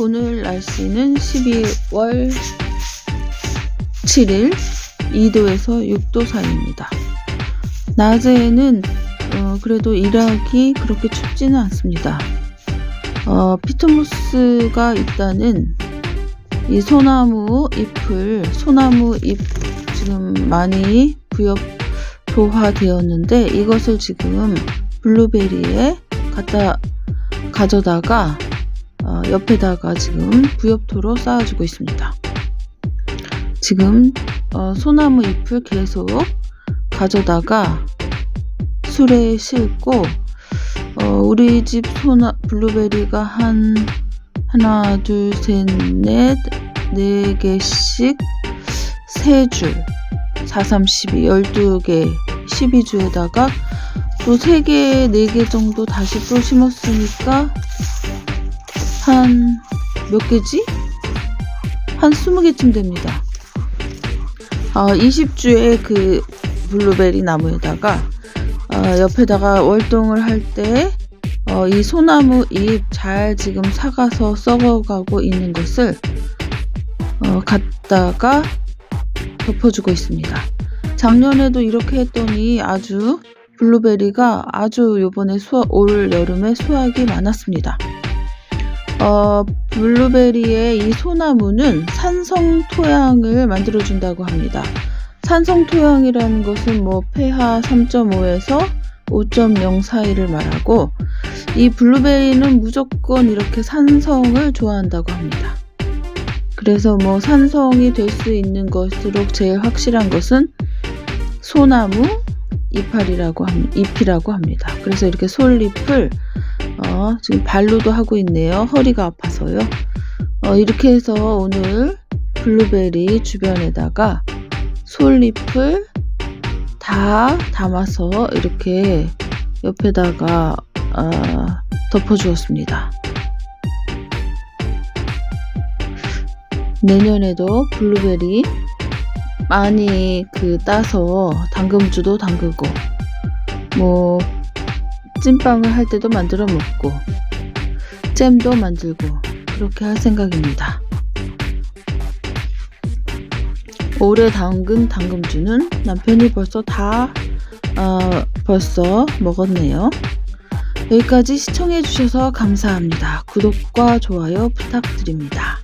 오늘 날씨는 12월 7일 2도에서 6도 사이입니다. 낮에는 어, 그래도 일하기 그렇게 춥지는 않습니다. 어, 피트모스가 있다는 이 소나무 잎을 소나무 잎 지금 많이 부엽토화 되었는데 이것을 지금 블루베리에 갖다 가져다가 어, 옆에다가 지금 부엽토로 쌓아주고 있습니다. 지금 어, 소나무 잎을 계속 가져다가 술에 싣고 어, 우리 집 소나 블루베리가 한 하나 둘 셋 넷 네 개씩 세줄 4, 3, 12, 12개 12주에다가 또 3개, 4개 정도 다시 또 심었으니까 한 몇 개지? 한 20개쯤 됩니다. 아, 20주의 그 블루베리 나무에다가 어, 옆에다가 월동을 할때 어, 이 소나무 잎 잘 지금 사가서 썩어가고 있는 것을 어, 갖다가 덮어주고 있습니다. 작년에도 이렇게 했더니 아주 블루베리가 아주 요번에 수확, 올 여름에 수확이 많았습니다. 어, 블루베리의 이 소나무는 산성 토양을 만들어준다고 합니다. 산성 토양이라는 것은 뭐 pH 3.5에서 5.0 사이를 말하고 이 블루베리는 무조건 이렇게 산성을 좋아한다고 합니다. 그래서 뭐 산성이 될 수 있는 것으로 제일 확실한 것은 소나무 이파리라고 합니다. 잎이라고 합니다. 그래서 이렇게 솔잎을 어, 지금 발로도 하고 있네요. 허리가 아파서요. 어, 이렇게 해서 오늘 블루베리 주변에다가 솔잎을 다 담아서 이렇게 옆에다가 어, 덮어주었습니다. 내년에도 블루베리 많이 그 따서 당금주도 담그고 뭐 찐빵을 할 때도 만들어 먹고 잼도 만들고 그렇게 할 생각입니다. 올해 담근 당금주는 남편이 벌써 다 어, 벌써 먹었네요. 여기까지 시청해 주셔서 감사합니다. 구독과 좋아요 부탁드립니다.